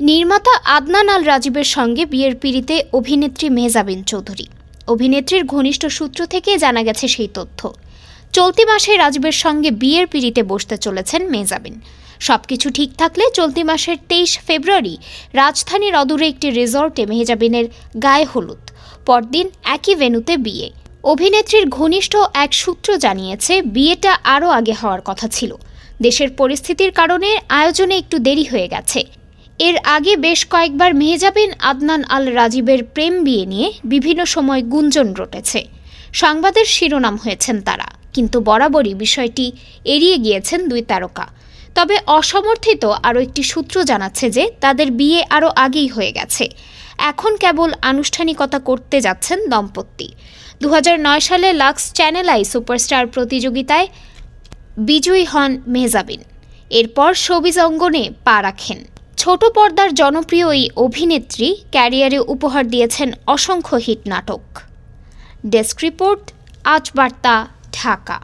নির্মাতা আদনান আল রাজীবের সঙ্গে বিয়ের পিড়িতে অভিনেত্রী মেহজাবিন চৌধুরী। অভিনেত্রীর ঘনিষ্ঠ সূত্র থেকে জানা গেছে সেই তথ্য। চলতি মাসে রাজীবের সঙ্গে বিয়ের পিড়িতে বসতে চলেছেন মেহজাবিন। সবকিছু ঠিক থাকলে চলতি মাসের তেইশ ফেব্রুয়ারি রাজধানীর অদূরে একটি রিসর্টে মেহজাবিনের গায়ে হলুদ। পরদিন একই ভেন্যুতে বিয়ে। অভিনেত্রীর ঘনিষ্ঠ এক সূত্র জানিয়েছে, বিয়েটা আরও আগে হওয়ার কথা ছিল। দেশের পরিস্থিতির কারণে আয়োজনে একটু দেরি হয়ে গেছে। এর আগে বেশ কয়েকবার মেহজাবিন আদনান আল রাজীবের প্রেম বিয়ে নিয়ে বিভিন্ন সময় গুঞ্জন রটেছে। সংবাদের শিরোনাম হয়েছেন তারা, কিন্তু বরাবরই বিষয়টি এড়িয়ে গিয়েছেন দুই তারকা। তবে অসমর্থিত আরও একটি সূত্র জানাচ্ছে যে, তাদের বিয়ে আরও আগেই হয়ে গেছে। এখন কেবল আনুষ্ঠানিকতা করতে যাচ্ছেন দম্পতি। দু হাজার নয় সালে লাক্স চ্যানেল আই সুপারস্টার প্রতিযোগিতায় বিজয়ী হন মেহজাবিন এরপর শোবিজ অঙ্গনে পা রাখেন। ছোট পর্দার জনপ্রিয় এই অভিনেত্রী ক্যারিয়ারে উপহার দিয়েছেন অসংখ্য হিট নাটক। ডেস্ক রিপোর্ট, আজ বার্তা, ঢাকা।